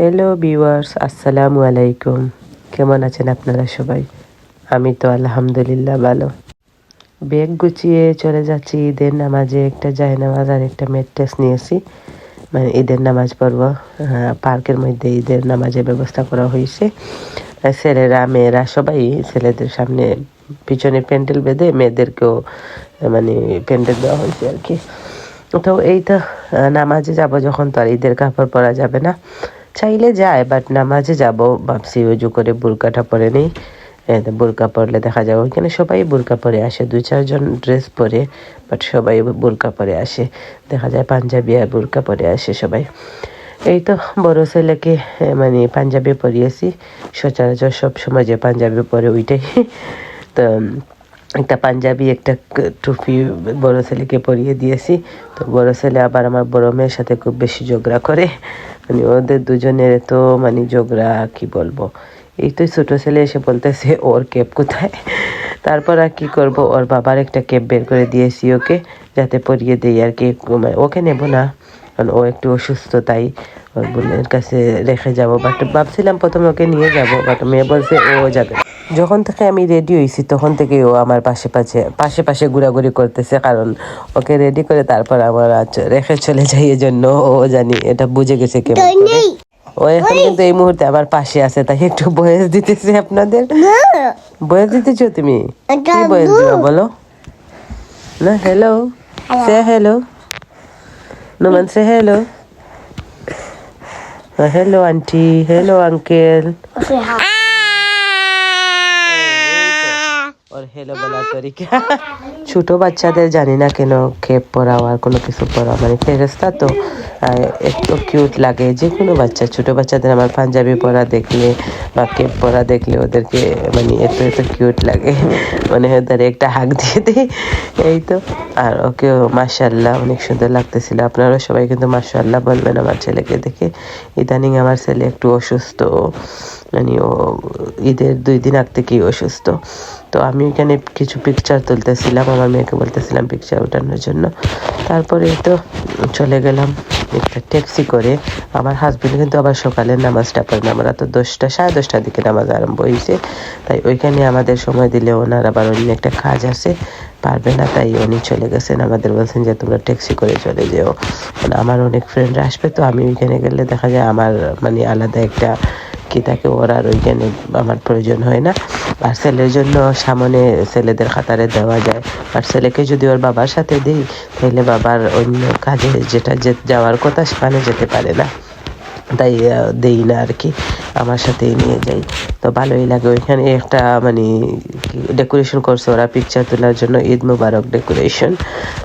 Hello viewers আসসালামু আলাইকুম কেমন আছেন আপনারা সবাই? আমি তো আলহামদুলিল্লাহ ভালো। ব্যাগ গুছিয়ে চলে যাচ্ছি ঈদের নামাজে। একটা জায় নামাজ আর একটা মেট্রেস নিয়েছি। মানে ঈদের নামাজ পড়ব। হ্যাঁ, পার্কের মধ্যে ঈদের নামাজের ব্যবস্থা করা হয়েছে। ছেলেরা মেয়েরা সবাই ছেলেদের সামনে পিছনে প্যান্ডেল বেঁধে মেয়েদেরকেও মানে প্যান্ডেল দেওয়া হয়েছে আর কি। তো এই তো নামাজে যাব যখন তো আর ঈদের কাপড় পরা যাবে না। চাইলে যায় বাট নামাজে যাব। ভাবছি উজু করে বুরকাটা পরে নেই। বুরকা পরলে দেখা যাবে। ওইখানে সবাই বুরকা পরে আসে, দুই চারজন ড্রেস পরে বাট সবাই বুরকা পরে আসে। দেখা যায় পাঞ্জাবি আর বুরকা পরে আসে সবাই। এই তো বড় ছেলেকে মানে পাঞ্জাবি পরিয়েছি। সচরাচর সব সময় যে পাঞ্জাবি পরে ওইটাই। তো, একটা পাঞ্জাবি, একটা টুপি বড় ছেলেকে পরিয়ে দিয়েছি। তো বড় ছেলে আবার আমার বড় মেয়ের সাথে খুব বেশি ঝগড়া করে। মানে ওদের দুজনের তো মানে ঝগড়া, কি বলব? এই তো ছোটো ছেলে এসে বলতেছে, ওর ক্যাব কোথায়? তারপর আর কী করব? ওর বাবার একটা ক্যাব বের করে দিয়েছি ওকে, যাতে পরিয়ে দেই আর কি। মানে ওকে নেব না। কারণ ও একটু অসুস্থ তাই ওর বোনের কাছে রেখে যাব। বাট ভাবছিলাম প্রথমে ওকে নিয়ে যাব বাট মেয়ে বলছে ও যাবে। যখন থেকে আমি রেডি হয়েছি তখন থেকে ও আমার পাশে পাশে পাশে পাশে ঘোরাঘুরি করতেছে কারণ ওকে রেডি করে তারপর আমার রেখে চলে যাই এজন্য ও জানি এটা বুঝে গেছে কেমন ও এখন কিন্তু এই মুহূর্তে আমার পাশে আছে তাই একটু বয়স দিতেছে আপনাদের। বয়স দিতেছো তুমি? কি বয়স দিবা বলো? না হ্যালো সে হ্যালো নোমান সে hello hello aunty hello uncle hello বলার তরিকা। ছোট বাচ্চাদের জানি না কেন খেপ পরাও আর কোনো কিছু পরাও। মানে ফেরেস্তা তো একটু কিউট লাগে। যে কোনো বাচ্চা, ছোট বাচ্চাদের আমার পাঞ্জাবি পরা দেখলে বা কেপ পরা দেখলে ওদেরকে মানে এত এত কিউট লাগে। মানে ওদের একটা হাক দিয়ে দিই। এই তো। আর ওকেও মাশাল্লাহ অনেক সুন্দর লাগতেছিল। আপনারা সবাই কিন্তু মাশাল্লাহ বলবেন আমার ছেলেকে দেখে। ইদানিং আমার ছেলে একটু অসুস্থ। মানে ও ঈদের দুই দিন আগ থেকেই অসুস্থ। তো আমি এখানে কিছু পিকচার তুলতেছিলাম, আমার মেয়েকে বলতেছিলাম পিকচার ওঠানোর জন্য। তারপরে তো চলে গেলাম একটা ট্যাক্সি করে। আমার হাজবেন্ড কিন্তু আবার সকালে নামাজটা পড়ে না। আমরা তো দশটা, সাড়ে দশটার দিকে নামাজ আরম্ভ হয়েছে। তাই ওইখানে আমাদের সময় দিলে ওনার আবার অন্য একটা কাজ আছে। পারবে না, তাই উনি চলে গেছেন। আমাদের বলছেন যে, তোমরা ট্যাক্সি করে চলে যেও। মানে আমার অনেক ফ্রেন্ডরা আসবে। তো আমি ওইখানে গেলে দেখা যায় আমার মানে আলাদা একটা কি তাকে ওর আর ওইখানে আমার প্রয়োজন হয় না। আর ছেলের জন্য সামনে ছেলেদের খাতারে দেওয়া যায়। আর ছেলেকে যদি ওর বাবার সাথে দিই, তাহলে বাবার অন্য কাজে যেটা যাওয়ার কথা সেখানে যেতে পারে না। তাই দেই না আর কি। আমার সাথেই নিয়ে যাই। তো ভালোই লাগে ওইখানে একটা মানে ডেকোরেশন করছে ওরা পিকচার তোলার জন্য ঈদ মুবারক ডেকোরেশন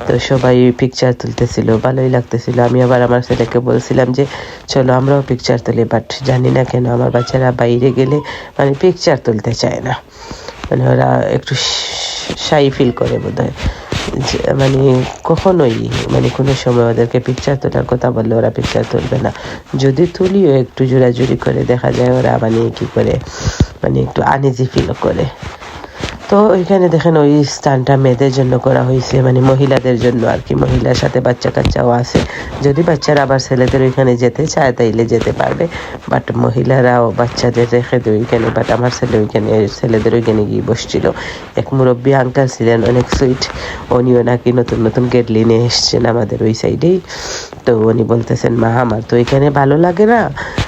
তো সবাই পিকচার তুলতেছিল, ভালোই লাগতেছিল। আমি আবার আমার ছেলেকে বলছিলাম যে, চলো আমরাও পিকচার তুলি বাট জানি না কেন আমার বাচ্চারা বাইরে গেলে মানে পিকচার তুলতে চায় না। মানে ওরা একটু শাই ফিল করে বোধ হয় মানে কখনোই মানে কোনো সময় ওদেরকে পিকচার তোলার কথা বললে ওরা পিকচার তুলবে না। যদি তুলিও, একটু জোরাজুরি করে দেখা যায় ওরা মানে কি করে মানে একটু আনিজি ফিল করে। তো ওইখানে দেখেন ওই স্থানটা মেয়েদের জন্য করা হয়েছে মানে মহিলাদের জন্য আর কি। মহিলার সাথে বাচ্চা কাচ্চাও আছে। যদি বাচ্চারা আবার ছেলেদের ওইখানে যেতে চায়, তাইলে যেতে পারবে। বাট মহিলারাও বাচ্চাদের রেখে দেয় ওইখানে। বাট আমার ছেলে ওইখানে, ছেলেদের ওইখানে গিয়ে বসছিল। এক মুরব্বী আঙ্কাল ছিলেন, অনেক সুইট উনিও নাকি নতুন নতুন গেটলি নিয়ে এসছেন আমাদের ওই সাইডেই তো উনি বলতেছেন, মা, আমার তো এখানে ভালো লাগে না।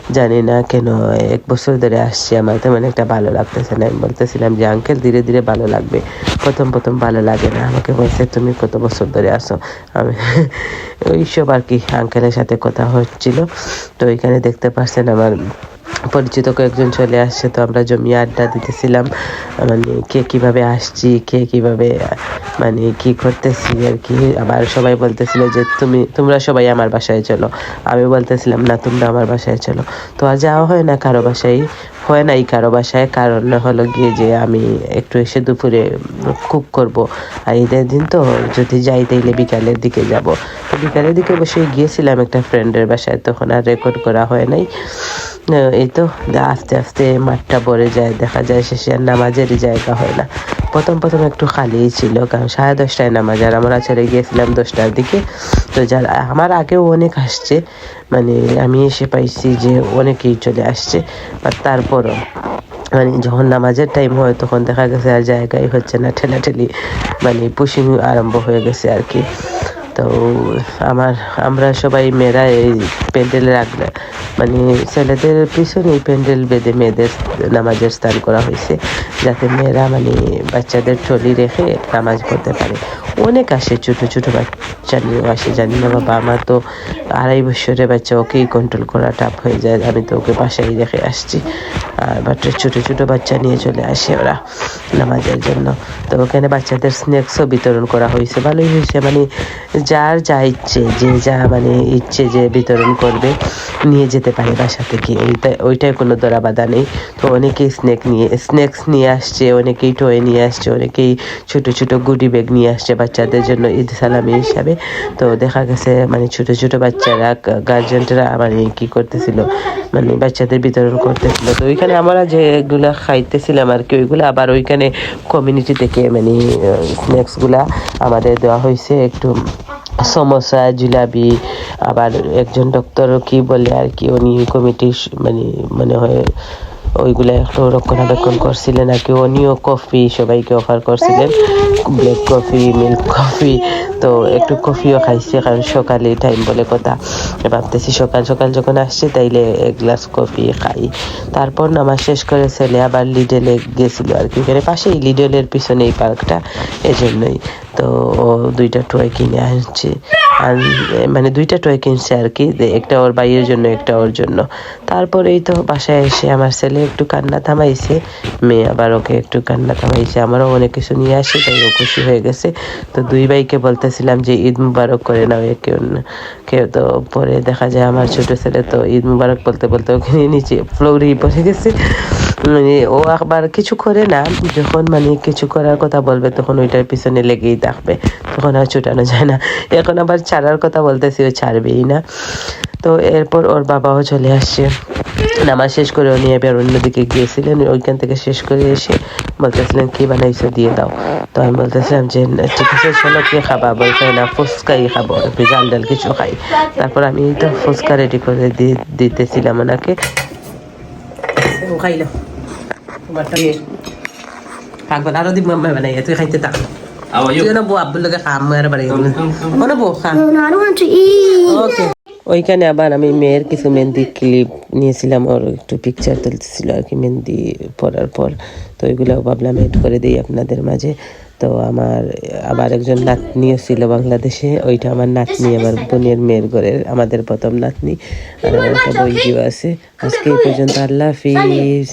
জানি না কেন, এক বছর ধরে আসছি আমার তেমন একটা ভালো লাগতেছে না। আমি বলতেছিলাম যে, আঙ্কেল, ধীরে ধীরে ভালো লাগবে। প্রথম প্রথম ভালো লাগে না। আমাকে বলছে, তুমি কত বছর ধরে আসো আমি ওইসব আর কি, আঙ্কেলের সাথে কথা হচ্ছিল। তো ওইখানে দেখতে পাচ্ছেন আমার পরিচিত কয়েকজন চলে আসছে, তো আমরা জমি আড্ডা দিতেছিলাম। মানে কে কীভাবে আসছি, কে কীভাবে মানে কি করতেছি আর কি। আবার সবাই বলতেছিল যে, তুমি, তোমরা সবাই আমার বাসায় চলো। আমি বলতেছিলাম, না, তোমরা আমার বাসায় চলো। তো আর যাওয়া হয় না কারও বাসায়, হয় নাই কারও বাসায়। কারণ হলো গিয়ে যে আমি একটু এসে দুপুরে কুক করব। আর ঈদের দিন তো যদি যাই তাইলে বিকালের দিকে যাব। তো বিকালের দিকে বসে গিয়েছিলাম একটা ফ্রেন্ডের বাসায়, তখন আর রেকর্ড করা হয় নাই। এই তো আস্তে আস্তে মাঠটা ভরে যায়, দেখা যায় শেষে আর নামাজেরই জায়গা হয় না। প্রথম প্রথম একটু খালিই ছিল, কারণ সাড়ে দশটায় নামাজ, আর আমরা ছেড়ে গিয়েছিলাম দশটার দিকে। তো যারা, আমার আগেও অনেক আসছে মানে আমি এসে পাইছি যে অনেকেই চলে আসছে, আর তারপরও মানে যখন নামাজের টাইম হয়, তখন দেখা গেছে আর জায়গায় হচ্ছে না, ঠেলাঠেলি মানে পুশিং আরম্ভ হয়ে গেছে আর কি। তো আমার, আমরা সবাই মেয়েরা এই প্যান্ডেল আগে মানে ছেলেদের পিছনেই প্যান্ডেল বেঁধে মেয়েদের নামাজের স্থান করা হয়েছে, যাতে মেয়েরা মানে বাচ্চাদের ট্রলি রেখে নামাজ পড়তে পারে। অনেক আসে, ছোট ছোট বাচ্চা নিয়েও আসে। জানি না বাবা, আমার তো আড়াই বছরের বাচ্চা, ওকেই কন্ট্রোল করা টাফ হয়ে যায়। আমি তো ওকে বাসায় রেখে আসছি। আর বাট ছোট ছোট বাচ্চা নিয়ে চলে আসে ওরা নামাজের জন্য। তো ওখানে বাচ্চাদের স্ন্যাক্সও বিতরণ করা হয়েছে। ভালোই হয়েছে মানে যার যা ইচ্ছে, যে যা মানে ইচ্ছে যে বিতরণ করবে, নিয়ে যেতে পারে বাসা থেকে। ওইটা ওইটাই কোনো দরা বাধা নেই। তো অনেকেই স্ন্যাক নিয়ে স্ন্যাক্স নিয়ে আসছে, অনেকেই টয়ে নিয়ে আসছে, অনেকেই ছোট ছোট গুডি ব্যাগ নিয়ে আসছে বাচ্চাদের জন্য ঈদ সালামি হিসাবে। তো দেখা গেছে মানে ছোট ছোট বাচ্চারা গার্জেনরা মানে কি করতেছিল মানে বাচ্চাদের বিতরণ করতেছিল। তো ওইখানে আমরা যেগুলা খাইতেছিলাম আর কি, ওইগুলো আবার ওইখানে কমিউনিটি থেকে মানে স্ন্যাক্সগুলা আমাদের দেওয়া হয়েছে। একটু সমোসা, জিলাপি, আবার একজন ডক্টর কি বলে আর কি, উনি কমিটি মানে মনে হয় ওইগুলা একটু রক্ষণাবেক্ষণ করছিলেন আর কি। উনিও কফি সবাইকে অফার করছিলেন। ব্ল্যাক কফি, মিল্ক কফি, তো একটু কফিও খাইছে কারণ সকালে টাইম বলে কথা। ভাবতেছি সকাল সকাল যখন আসছে তাইলে এক গ্লাস কফি খাই। তারপর নামাজ শেষ করে ছেলে আবার লিডেলে গেছিল আর কি। এখানে পাশেই লিডেলের পিছনে এই পার্কটা এজন্যই। তো দুইটা টয় কিনে আর মানে দুইটা টয় কিনছে আর কি একটা ওর বাইয়ের জন্য, একটা ওর জন্য। তারপরেই তো বাসায় এসে আমার ছেলে একটু কান্না থামাইছে, মেয়ে আবার ওকে একটু কান্না থামাইছে। আমারও অনেক কিছু নিয়ে আসে, তাই ও খুশি হয়ে গেছে। তো দুই ভাইকে বলতেছিলাম যে, ঈদ মুবারক করে নাও এ কেউ না- কেউ তো পরে দেখা যায় আমার ছোট ছেলে তো ঈদ মুবারক বলতে বলতে ওকে নিয়ে নিচে ফ্লোরেই পড়ে গেছে। ও আবার কিছু করে না যখন মানে কিছু করার কথা বলবে তখন ওইটার পিছনে লেগেই থাকবে। তখন আর ছুটানো যায় না। এখন আবার ছাড়ার কথা বলতেছি ও ছাড়বেই না। তো এরপর ওর বাবাও চলে আসছে। নামাজ শেষ করে উনি এবার অন্যদিকে গিয়েছিলেন। ওইখান থেকে শেষ করে এসে বলতেছিলেন কি বানাইছো? দিয়ে দাও। তো আমি বলতেছিলাম যে "না, ঠিক আছে চলো কি খাবা? বলতে না ফুচকাই খাব জাল ডাল কিছু খাই। তারপর আমি তো ফুচকা রেডি করে দিয়ে দিতেছিলাম ওনাকে। ও আরও দিব মাম্মা বানাই তুই খাইতে থাক। ওইখানে আবার আমি মেয়ের কিছু মেহেন্দি ক্লিপ নিয়েছিলাম ওর একটু পিকচার তুলতেছিল আর কি মেহেন্দি পরার পর। তো ওইগুলো ভাবলাম এড করে দিই আপনাদের মাঝে। তো আমার আবার একজন নাতনিও ছিল বাংলাদেশে ওইটা আমার নাতনি আমার বোনের মেয়ের ঘরের আমাদের প্রথম নাতনি। আর আমার একটা বইজিও আছে। আজকে এই পর্যন্ত আল্লাহ হাফিজ।